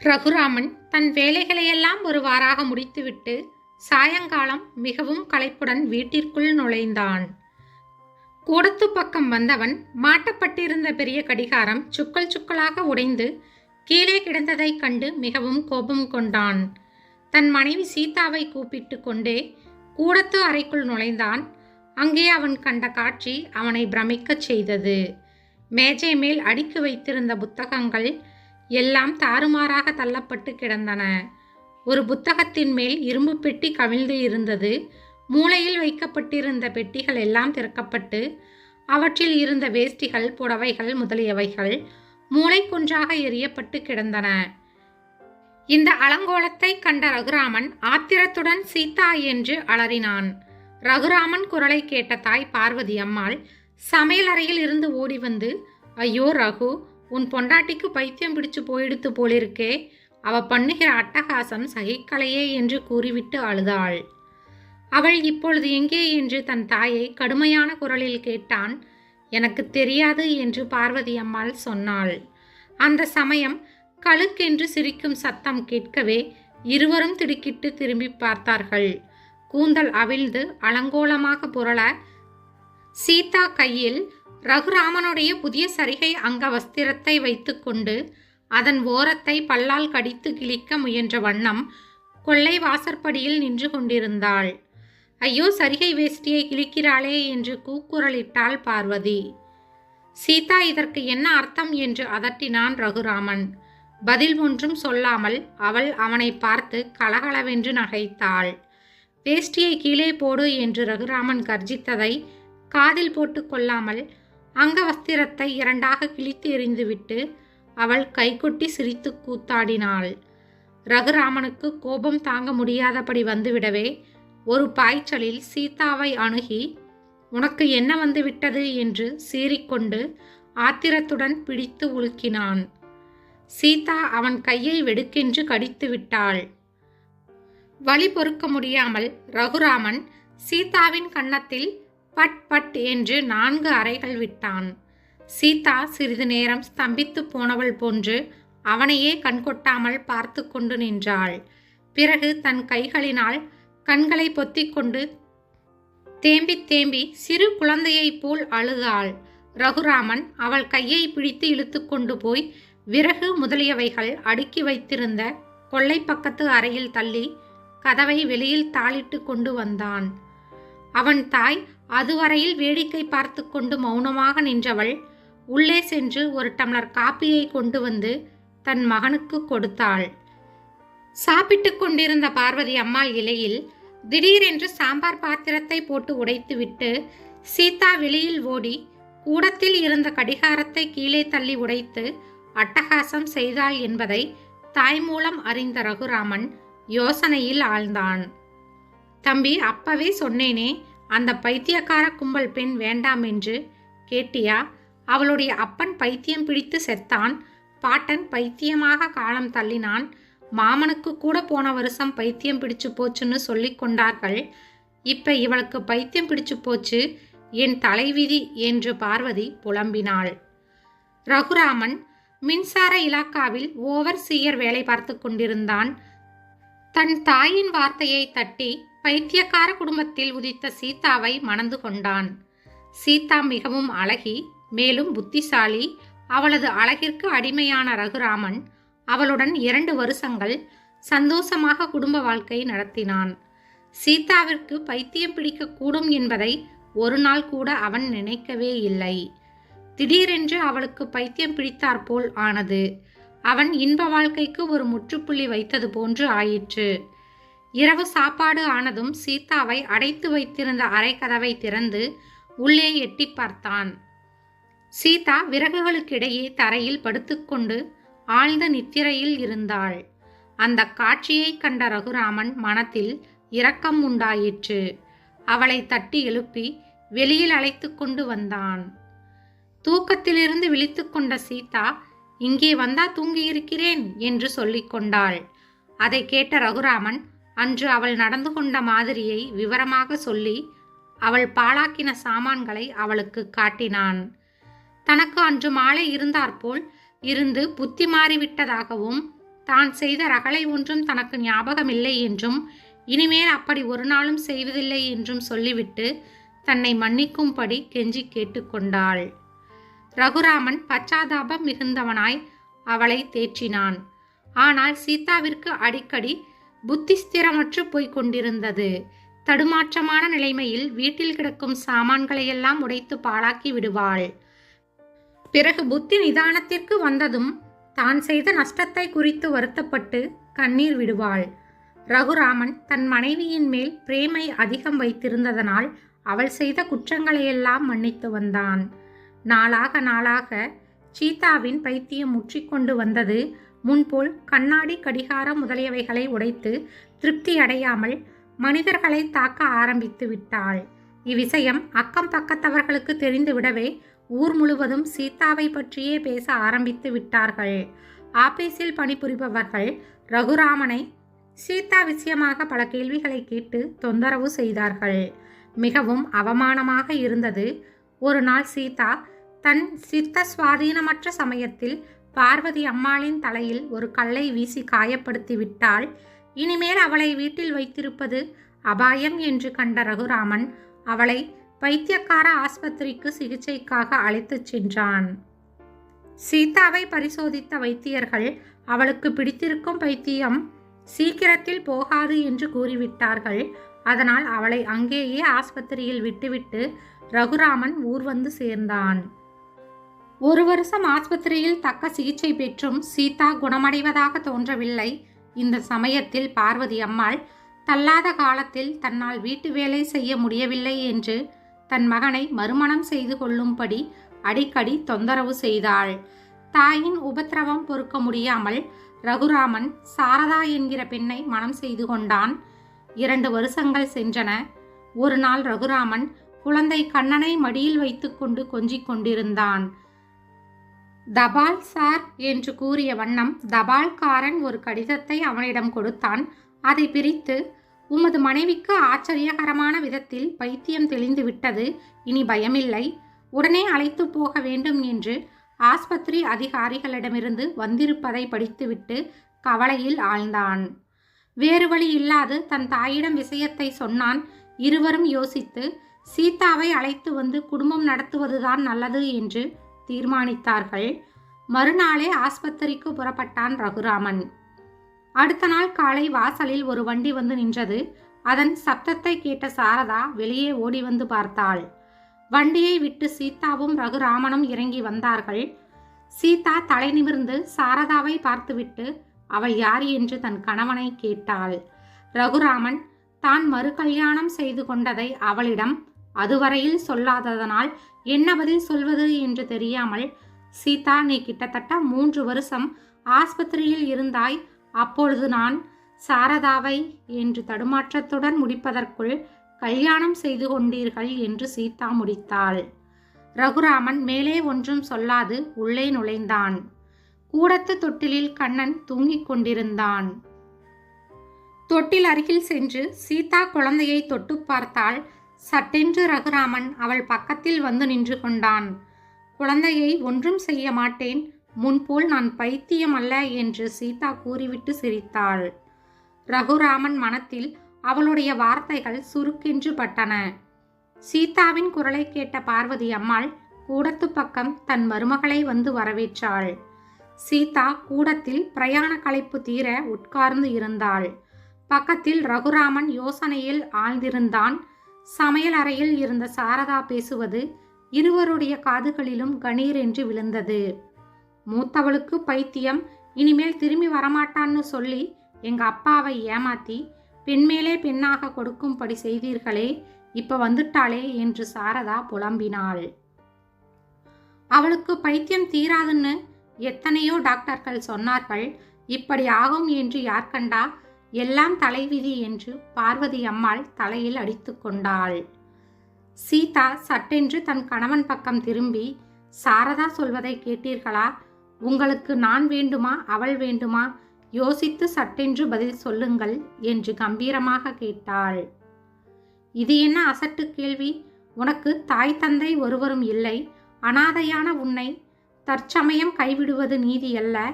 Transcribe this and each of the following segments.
ரகுராமன் தன் வேலைகளையெல்லாம் ஒருவாறாக முடித்துவிட்டு சாயங்காலம் மிகவும் களைப்புடன் வீட்டிற்குள் நுழைந்தான். கூடத்து பக்கம் வந்தவன் மாட்டப்பட்டிருந்த பெரிய கடிகாரம் சுக்கல் சுக்கலாக உடைந்து கீழே கிடந்ததைக் கண்டு மிகவும் கோபம் கொண்டான். தன் மனைவி சீதாவை கூப்பிட்டு கொண்டே கூடத்து அறைக்குள் நுழைந்தான். அங்கே அவன் கண்ட காட்சி அவனை பிரமிக்கச் செய்தது. மேஜை மேல் அடுக்கி வைத்திருந்த புத்தகங்கள் எல்லாம் தாறுமாறாக தள்ளப்பட்டு கிடந்தன. ஒரு புத்தகத்தின் மேல் இரும்பு பெட்டி கவிழ்ந்து இருந்தது. மூளையில் வைக்கப்பட்டிருந்த பெட்டிகள் எல்லாம் திறக்கப்பட்டு அவற்றில் இருந்த வேஷ்டிகள் புடவைகள் முதலியவைகள் மூளைக்குன்றாக எரியப்பட்டு கிடந்தன. இந்த அலங்கோலத்தை கண்ட ரகுராமன் ஆத்திரத்துடன் சீதா என்று அலறினான். ரகுராமன் குரலை கேட்ட தாய் பார்வதி அம்மாள் சமையலறையில் இருந்து ஓடி வந்து ஐயோ ரகு உன் பொண்டாட்டிக்கு பைத்தியம் பிடிச்சு போயிடுத்து போலிருக்கே அவ பண்ணுகிற அட்டகாசம் சகிக்கலையே என்று கூறிவிட்டு அழுதாள். அவள் இப்பொழுது எங்கே என்று தன் தாயை கடுமையான குரலில் கேட்டான் எனக்கு தெரியாது என்று பார்வதி அம்மாள் சொன்னாள். அந்த சமயம் கழுக்கென்று சிரிக்கும் சத்தம் கேட்கவே இருவரும் திடுக்கிட்டு திரும்பி பார்த்தார்கள். கூந்தல் அவிழ்ந்து அலங்கோலமாக புரள சீதா கையில் ரகுராமனுடைய புதிய சரிகை அங்க வஸ்திரத்தை வைத்துக்கொண்டு அதன் ஓரத்தை பல்லால் கடித்து கிழிக்க முயன்ற வண்ணம் கொள்ளை வாசற்படியில் நின்று கொண்டிருந்தாள். ஐயோ சரிகை வேஷ்டியை கிழிக்கிறாளே என்று கூக்குரலிட்டாள் பார்வதி. சீதா இதற்கு என்ன அர்த்தம்? என்று அதட்டினான் ரகுராமன். பதில் ஒன்றும் சொல்லாமல் அவள் அவனை பார்த்து கலகலவென்று நகைத்தாள். வேஷ்டியை கீழே போடு என்று ரகுராமன் கர்ஜித்ததை காதில் போட்டு கொள்ளாமல் அங்கவஸ்திரத்தை இரண்டாக கிழித்து எறிந்துவிட்டு அவள் கைகொட்டி சிரித்து கூத்தாடினாள். ரகுராமனுக்கு கோபம் தாங்க முடியாதபடி வந்துவிடவே ஒரு பாய்ச்சலில் சீதாவை அணுகி உனக்கு என்ன வந்துவிட்டது? என்று சீறிக்கொண்டு ஆத்திரத்துடன் பிடித்து உலுக்கினான். சீதா அவன் கையை வெடுக்கென்று கடித்து விட்டாள். வழி பொறுக்க முடியாமல் ரகுராமன் சீதாவின் கன்னத்தில் பட் பட் என்று நான்கு அறைகள் விட்டான். சீதா சிறிது நேரம் ஸ்தம்பித்து போனவள் போன்று அவனையே கண்கொட்டாமல் பார்த்து கொண்டு நின்றாள். பிறகு தன் கைகளினால் கண்களை பொத்திக்கொண்டு தேம்பி தேம்பி சிறு குழந்தையைப் போல் அழுதாள். ரகுராமன் அவள் கையை பிடித்து இழுத்து கொண்டு போய் விறகு முதலியவைகள் அடுக்கி வைத்திருந்த கொள்ளை பக்கத்து அறையில் தள்ளி கதவை வெளியில் தாளிட்டு கொண்டு வந்தான். அவன் தாய் அதுவரையில் வேடிக்கை பார்த்து கொண்டு மௌனமாக நின்றவள் உள்ளே சென்று ஒரு டம்ளர் காப்பியை கொண்டு வந்து தன் மகனுக்கு கொடுத்தாள். சாப்பிட்டு கொண்டிருந்த பார்வதி அம்மாள் இலையில் திடீரென்று சாம்பார் பாத்திரத்தை போட்டு உடைத்துவிட்டு சீதா வெளியில் ஓடி கூடத்தில் இருந்த கடிகாரத்தை கீழே தள்ளி உடைத்து அட்டகாசம் செய்தாள் என்பதை தாய் மூலம் அறிந்த ரகுராமன் யோசனையில் ஆழ்ந்தான். தம்பி அப்பவே சொன்னேனே அந்த பைத்தியக்கார கும்பல் பெண் வேண்டாம் என்று கேட்டியா? அவளுடைய அப்பன் பைத்தியம் பிடித்து செத்தான். பாட்டன் பைத்தியமாக காலம் தள்ளினான். மாமனுக்கு கூட போன வருஷம் பைத்தியம் பிடிச்சு போச்சுன்னு சொல்லி கொண்டார்கள். இப்ப இவளுக்கு பைத்தியம் பிடிச்சு போச்சு. என் தலைவிதி என்று பார்வதி புலம்பினாள். ரகுராமன் மின்சார இலாக்காவில் ஓவர் சீயர் வேலை பார்த்து கொண்டிருந்தான். தன் தாயின் வார்த்தையை தட்டி பைத்தியக்கார குடும்பத்தில் உதித்த சீதாவை மணந்து கொண்டான். சீதா மிகவும் அழகி மேலும் புத்திசாலி. அவளது அழகிற்கு அடிமையான ரகுராமன் அவளுடன் இரண்டு வருஷங்கள் சந்தோஷமாக குடும்ப வாழ்க்கை நடத்தினான். சீதாவிற்கு பைத்தியம் பிடிக்கக்கூடும் என்பதை ஒரு நாள் கூட அவன் நினைக்கவே இல்லை. திடீரென்று அவளுக்கு பைத்தியம் பிடித்தாற்போல் ஆனது. அவன் இன்ப வாழ்க்கைக்கு ஒரு முற்றுப்புள்ளி வைத்தது போன்று ஆயிற்று. இரவு சாப்பாடு ஆனதும் சீதாவை அடைத்து வைத்திருந்த அறைக்கதவை திறந்து உள்ளே எட்டி பார்த்தான். சீதா விறகுகளுக்கிடையே தரையில் படுத்துக்கொண்டு ஆழ்ந்த நித்திரையில் இருந்தாள். அந்த காட்சியை கண்ட ரகுராமன் மனத்தில் இரக்கம் உண்டாயிற்று. அவளை தட்டி எழுப்பி வெளியில் அழைத்து கொண்டு வந்தான். தூக்கத்திலிருந்து விழித்து கொண்ட சீதா இங்கே வந்தா தூங்கியிருக்கிறேன் என்று சொல்லிக்கொண்டாள் அதை கேட்ட ரகுராமன் அன்று அவள் நடந்து கொண்ட மாதிரியை விவரமாக சொல்லி அவள் பாழாக்கின சாமான்களை அவளுக்கு காட்டினான். தனக்கு அன்று மாலை இருந்தாற்போல் இருந்து புத்தி மாறிவிட்டதாகவும் தான் செய்த ரகளை ஒன்றும் தனக்கு ஞாபகமில்லை என்றும் இனிமேல் அப்படி ஒரு நாளும் செய்வதில்லை என்றும் சொல்லிவிட்டு தன்னை மன்னிக்கும்படி கெஞ்சி கேட்டுக்கொண்டாள் ரகுராமன் பச்சாதாபம் மிகுந்தவனாய் அவளை தேற்றினான். ஆனால் சீதாவிற்கு அடிக்கடி புத்திஸ்திரமற்று போய்க் கொண்டிருந்தது. தடுமாற்றமான நிலைமையில் வீட்டில் கிடக்கும் சாமான்களையெல்லாம் உடைத்து பாழாக்கி விடுவாள். பிறகு புத்தி நிதானத்திற்கு வந்ததும் தான் செய்த நஷ்டத்தை குறித்து வருத்தப்பட்டு கண்ணீர் விடுவாள். ரகுராமன் தன் மனைவியின் மேல் பிரேமை அதிகம் வைத்திருந்ததனால் அவள் செய்த குற்றங்களையெல்லாம் மன்னித்து வந்தான். நாளாக நாளாக சீதாவின் பைத்தியம் முற்றிக்கொண்டு வந்தது. முன்போல் கண்ணாடி கடிகாரம் முதலியவைகளை உடைத்து திருப்தி அடையாமல் மனிதர்களை தாக்க ஆரம்பித்து விட்டாள். இவ்விஷயம் அக்கம் பக்கத்தவர்களுக்கு தெரிந்துவிடவே ஊர் முழுவதும் சீதாவை பற்றியே பேச ஆரம்பித்து விட்டார்கள். ஆபீஸில் பணிபுரிபவர்கள் ரகுராமனை சீதா விஷயமாக பல கேள்விகளை கேட்டு தொந்தரவு செய்தார்கள். மிகவும் அவமானமாக இருந்தது. ஒரு நாள் சீதா தன் சித்த சுவாதீனமற்ற சமயத்தில் பார்வதி அம்மாளின் தலையில் ஒரு கல்லை வீசி காயப்படுத்தி விட்டால் இனிமேல் அவளை வீட்டில் வைத்திருப்பது அபாயம் என்று கண்ட ரகுராமன் அவளை பைத்தியக்கார ஆஸ்பத்திரிக்கு சிகிச்சைக்காக அழைத்துச் சென்றான். சீதாவை பரிசோதித்த வைத்தியர்கள் அவளுக்கு பிடித்திருக்கும் பைத்தியம் சீக்கிரத்தில் போகாது என்று கூறிவிட்டார்கள். அதனால் அவளை அங்கேயே ஆஸ்பத்திரியில் விட்டுவிட்டு ரகுராமன் ஊர் வந்து சேர்ந்தான். ஒரு வருஷம் ஆஸ்பத்திரியில் தக்க சிகிச்சை பெற்றும் சீதா குணமடைவதாக தோன்றவில்லை. இந்த சமயத்தில் பார்வதி அம்மாள் தள்ளாத காலத்தில் தன்னால் வீட்டு வேலை செய்ய முடியவில்லை என்று தன் மகனை மறுமணம் செய்து கொள்ளும்படி அடிக்கடி தொந்தரவு செய்தாள். தாயின் உபத்திரவம் பொறுக்க முடியாமல் ரகுராமன் சாரதா என்கிற பெண்ணை மனம் செய்து கொண்டான். இரண்டு வருஷங்கள் சென்றன. ஒரு நாள் ரகுராமன் குழந்தை கண்ணனை மடியில் வைத்துக்கொண்டு கொஞ்சிக் கொண்டிருந்தான். தபால் சார் என்று கூறிய வண்ணம் தபால்காரன் ஒரு கடிதத்தை அவனிடம் கொடுத்தான். அதை பிரித்து உமது மனைவிக்கு ஆச்சரியகரமான விதத்தில் பைத்தியம் தெளிந்து விட்டது. இனி பயமில்லை. உடனே அழைத்து போக வேண்டும் என்று ஆஸ்பத்திரி அதிகாரிகளிடமிருந்து வந்திருப்பதை படித்துவிட்டு கவலையில் ஆழ்ந்தான். வேறு வழி இல்லாது தன் தாயிடம் விஷயத்தை சொன்னான். இருவரும் யோசித்து சீதாவை அழைத்து வந்து குடும்பம் நடத்துவதுதான் நல்லது என்று தீர்மானித்தார்கள். மறுநாளே ஆஸ்பத்திரிக்கு புறப்பட்டான் ரகுராமன். அடுத்த நாள் காலை வாசலில் ஒரு வண்டி வந்து நின்றது. அதன் சப்தத்தை கேட்ட சாரதா வெளியே ஓடி வந்து பார்த்தாள். வண்டியை விட்டு சீதாவும் ரகுராமனும் இறங்கி வந்தார்கள். சீதா தலை நிமிர்ந்து சாரதாவை பார்த்துவிட்டு அவள் யார்? என்று தன் கணவனை கேட்டாள். ரகுராமன் தான் மறு கல்யாணம் செய்து கொண்டதை அவளிடம் அதுவரையில் சொல்லாததனால் என்ன பதில் சொல்வது என்று தெரியாமல் சீதா நீ கிட்டத்தட்ட மூன்று வருஷம் ஆஸ்பத்திரியில் இருந்தாய். அப்பொழுது நான் சாரதாவை என்று தடுமாற்றத்துடன் முடிப்பதற்குள் கல்யாணம் செய்து கொண்டீர்கள் என்று சீதா முடித்தாள். ரகுராமன் மேலே ஒன்றும் சொல்லாது. உள்ளே நுழைந்தான். கூடத்து தொட்டிலில் கண்ணன் தூங்கிக் கொண்டிருந்தான். தொட்டில் அருகில் சென்று சீதா குழந்தையை தொட்டு பார்த்தால் சட்டென்று ரகுராமன் அவள் பக்கத்தில் வந்து நின்று கொண்டான். குழந்தையை ஒன்றும் செய்ய மாட்டேன் முன்போல் நான் பைத்தியம் அல்ல என்று சீதா கூறிவிட்டு சிரித்தாள். ரகுராமன் மனத்தில் அவளுடைய வார்த்தைகள் சுருக்கென்று பட்டன. சீதாவின் குரலை கேட்ட பார்வதி அம்மாள் கூடத்து பக்கம் தன் மருமகளை வந்து வரவேற்றாள். சீதா கூடத்தில் பிரயாண களைப்பு தீர உட்கார்ந்து இருந்தாள். பக்கத்தில் ரகுராமன் யோசனையில் ஆழ்ந்திருந்தான். சமையல் அறையில் இருந்த சாரதா பேசுவது இருவருடைய காதுகளிலும் கணீர் என்று விழுந்தது. மூத்தவளுக்கு பைத்தியம் இனிமேல் திரும்பி வரமாட்டான்னு சொல்லி எங்க அப்பாவை ஏமாத்தி பெண்மேலே பெண்ணாக கொடுக்கும்படி செய்தீர்களே இப்ப வந்துட்டாளே என்று சாரதா புலம்பினாள். அவளுக்கு பைத்தியம் தீராதுன்னு எத்தனையோ டாக்டர்கள் சொன்னார்கள் இப்படி ஆகும் என்று யார் கண்டா எல்லாம் தலைவிதி என்று பார்வதி அம்மாள் தலையில் அடித்து கொண்டாள். சீதா சட்டென்று தன் கணவன் பக்கம் திரும்பி சாரதா சொல்வதை கேட்டீர்களா? உங்களுக்கு நான் வேண்டுமா? அவள் வேண்டுமா? யோசித்து சட்டென்று பதில் சொல்லுங்கள் என்று கம்பீரமாக கேட்டாள். இது என்ன அசட்டு கேள்வி? உனக்கு தாய் தந்தை ஒருவரும் இல்லை. அனாதையான உன்னை தற்சமயம் கைவிடுவது நீதி அல்ல.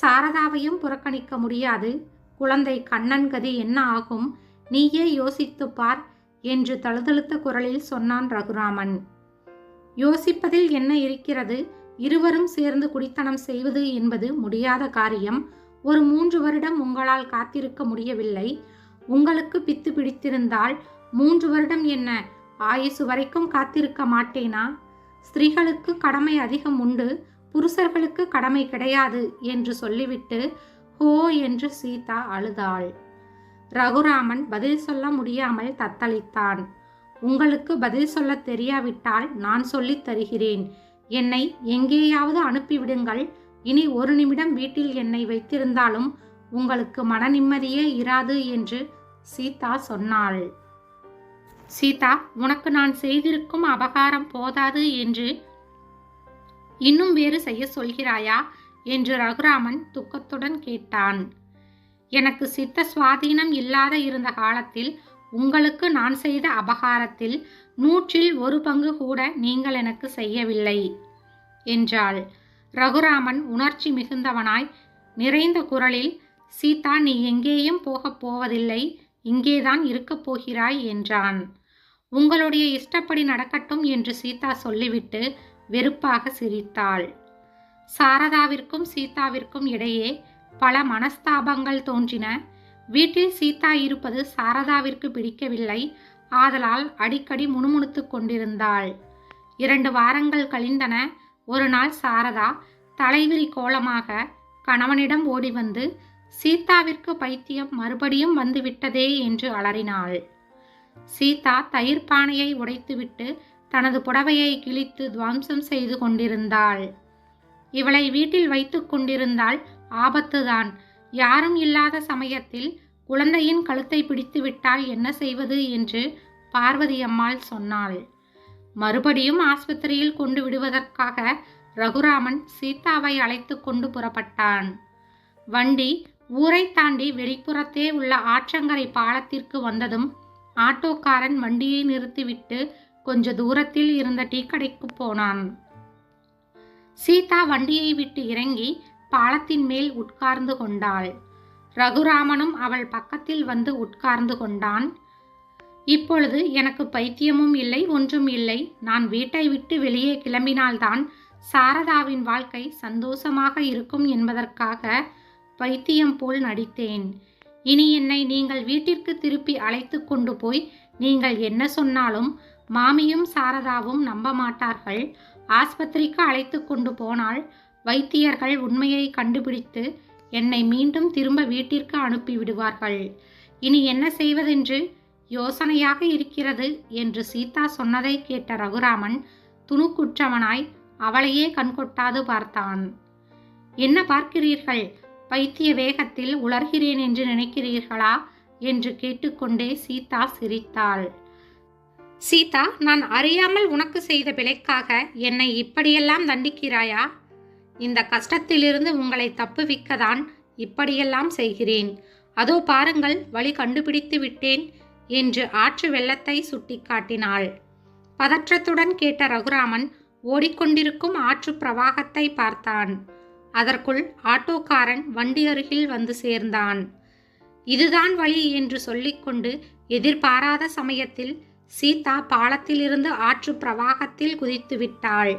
சாரதாவையும் புறக்கணிக்க முடியாது. குழந்தை கண்ணன் கதி என்ன ஆகும்? நீயே யோசித்துப் பார் என்று தழுதழுத்த குரலில் சொன்னான் ரகுராமன். யோசிப்பதில் என்ன இருக்கிறது? இருவரும் சேர்ந்து குடித்தனம் செய்வது என்பது முடியாத காரியம். ஒரு மூன்று வருடம் உங்களால் காத்திருக்க முடியவில்லை. உங்களுக்கு பித்து பிடித்திருந்தால் மூன்று வருடம் என்ன? ஆயுசு வரைக்கும் காத்திருக்க மாட்டேனா? ஸ்திரீகளுக்கு கடமை அதிகம் உண்டு புருஷர்களுக்கு கடமை கிடையாது என்று சொல்லிவிட்டு ஹோ என்று சீதா அழுதாள். ரகுராமன் பதில் சொல்ல முடியாமல் தத்தளித்தான். உங்களுக்கு பதில் சொல்ல தெரியாவிட்டால் நான் சொல்லித் தருகிறேன். என்னை எங்கேயாவது அனுப்பிவிடுங்கள். இனி ஒரு நிமிடம் வீட்டில் என்னை வைத்திருந்தாலும் உங்களுக்கு மன நிம்மதியே இராது என்று சீதா சொன்னாள். சீதா உனக்கு நான் செய்திருக்கும் அபகாரம் போதாது என்று இன்னும் வேறு செய்ய சொல்கிறாயா? என்று ரகுராமன் துக்கத்துடன் கேட்டான். எனக்கு சித்த சுவாதீனம் இல்லாத இருந்த காலத்தில் உங்களுக்கு நான் செய்த அபகாரத்தில் நூற்றில் ஒரு பங்கு கூட நீங்கள் எனக்கு செய்யவில்லை என்றாள். ரகுராமன் உணர்ச்சி மிகுந்தவனாய் நிறைந்த குரலில் சீதா நீ எங்கேயும் போகப் போவதில்லை இங்கேதான் இருக்கப் போகிறாய் என்றான். உங்களுடைய இஷ்டப்படி நடக்கட்டும் என்று சீதா சொல்லிவிட்டு வெறுப்பாக சிரித்தாள். சாரதாவிற்கும் சீதாவிற்கும் இடையே பல மனஸ்தாபங்கள் தோன்றின. வீட்டில் சீதா இருப்பது சாரதாவிற்கு பிடிக்கவில்லை. ஆதலால் அடிக்கடி முணுமுணுத்து கொண்டிருந்தாள். இரண்டு வாரங்கள் கழிந்தன. ஒரு நாள் சாரதா தலைவிரி கோலமாக கணவனிடம் ஓடி வந்து சீதாவிற்கு பைத்தியம் மறுபடியும் வந்துவிட்டதே என்று அலறினாள். சீதா தயிர் பானையை உடைத்துவிட்டு தனது புடவையை கிழித்து துவம்சம் செய்து கொண்டிருந்தாள். இவளை வீட்டில் வைத்து கொண்டிருந்தால் ஆபத்துதான். யாரும் இல்லாத சமயத்தில் குழந்தையின் கழுத்தை பிடித்துவிட்டால் என்ன செய்வது என்று பார்வதி அம்மாள் சொன்னாள். மறுபடியும் ஆஸ்பத்திரியில் கொண்டு விடுவதற்காக ரகுராமன் சீதாவை அழைத்து கொண்டு புறப்பட்டான். வண்டி ஊரை தாண்டி வெளிப்புறத்தே உள்ள ஆற்றங்கரை பாலத்திற்கு வந்ததும் ஆட்டோக்காரன் வண்டியை நிறுத்திவிட்டு கொஞ்ச தூரத்தில் இருந்த டீ கடைக்கு போனான். சீதா வண்டியை விட்டு இறங்கி பாலத்தின் மேல் உட்கார்ந்து கொண்டாள். ரகுராமனும் அவள் பக்கத்தில் வந்து உட்கார்ந்து கொண்டான். இப்பொழுது எனக்கு பைத்தியமும் இல்லை ஒன்றும் இல்லை. நான் வீட்டை விட்டு வெளியே கிளம்பினால்தான் சாரதாவின் வாழ்க்கை சந்தோஷமாக இருக்கும் என்பதற்காக பைத்தியம் போல் நடித்தேன். இனி என்னை நீங்கள் வீட்டிற்கு திருப்பி அழைத்து கொண்டு போய் நீங்கள் என்ன சொன்னாலும் மாமியும் சாரதாவும் நம்ப மாட்டார்கள். ஆஸ்பத்திரிக்கு அழைத்து கொண்டு போனால் வைத்தியர்கள் உண்மையை கண்டுபிடித்து என்னை மீண்டும் திரும்ப வீட்டிற்கு அனுப்பிவிடுவார்கள். இனி என்ன செய்வதென்று யோசனையாக இருக்கிறது என்று சீதா சொன்னதை கேட்ட ரகுராமன் துணுக்குற்றவனாய் அவளையே கண்கொட்டாது பார்த்தான். என்ன பார்க்கிறீர்கள்? பைத்திய வேகத்தில் உலர்கிறேன் என்று நினைக்கிறீர்களா? என்று கேட்டுக்கொண்டே சீதா சிரித்தாள். சீதா நான் அறியாமல் உனக்கு செய்த பிழைக்காக என்னை இப்படியெல்லாம் தண்டிக்கிறாயா? இந்த கஷ்டத்திலிருந்து உங்களை தப்புவிக்கதான் இப்படியெல்லாம் செய்கிறேன். அதோ பாருங்கள் வழி கண்டுபிடித்து விட்டேன் என்று ஆற்று வெள்ளத்தை சுட்டிக்காட்டினாள் பதற்றத்துடன் கேட்ட ரகுராமன் ஓடிக்கொண்டிருக்கும் ஆற்று பிரவாகத்தை பார்த்தான். அதற்குள் ஆட்டோக்காரன் வண்டி அருகில் வந்து சேர்ந்தான். இதுதான் வழி என்று சொல்லிக்கொண்டு எதிர்பாராத சமயத்தில் சீதா பாலத்திலிருந்து ஆற்று பிரவாகத்தில் குதித்து விட்டாள்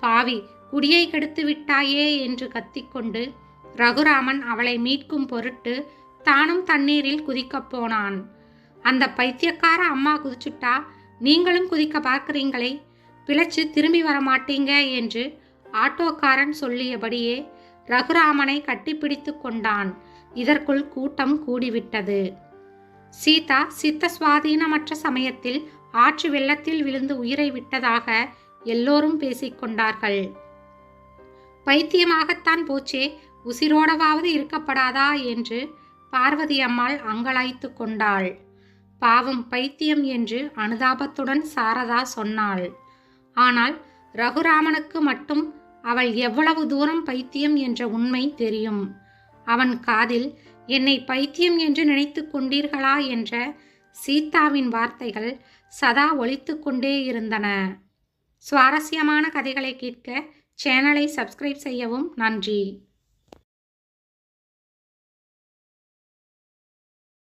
பாவி குடியை கெடுத்து விட்டாயே என்று கத்திக்கொண்டு ரகுராமன் அவளை மீட்கும் பொருட்டு தானும் தண்ணீரில் குதிக்கப் போனான். அந்த பைத்தியக்கார அம்மா குதிச்சுட்டா நீங்களும் குதிக்க பார்க்குறீங்களே? பிழைச்சு திரும்பி வர மாட்டீங்க என்று ஆட்டோக்காரன் சொல்லியபடியே ரகுராமனை கட்டிப்பிடித்து கொண்டான். இதற்குள் கூட்டம் கூடிவிட்டது. சீதா சித்த சுவாதீனமற்ற சமயத்தில் ஆற்று வெள்ளத்தில் விழுந்து உயிரை விட்டதாக எல்லோரும் பேசிக்கொண்டார்கள் பைத்தியமாகத்தான் போச்சே உசிரோடவாவது இருக்கப்படாதா என்று பார்வதி அம்மாள் அங்கலாய்த்து கொண்டாள். பாவம் பைத்தியம் என்று அனுதாபத்துடன் சாரதா சொன்னாள். ஆனால் ரகுராமனுக்கு மட்டும் அவள் எவ்வளவு தூரம் பைத்தியம் என்ற உண்மை தெரியும். அவன் காதில் என்னை பைத்தியம் என்று நினைத்து கொண்டீர்களா? என்ற சீதாவின் வார்த்தைகள் சதா ஒழித்து கொண்டே இருந்தன. சுவாரஸ்யமான கதைகளை கேட்க சேனலை சப்ஸ்கிரைப் செய்யவும் நன்றி.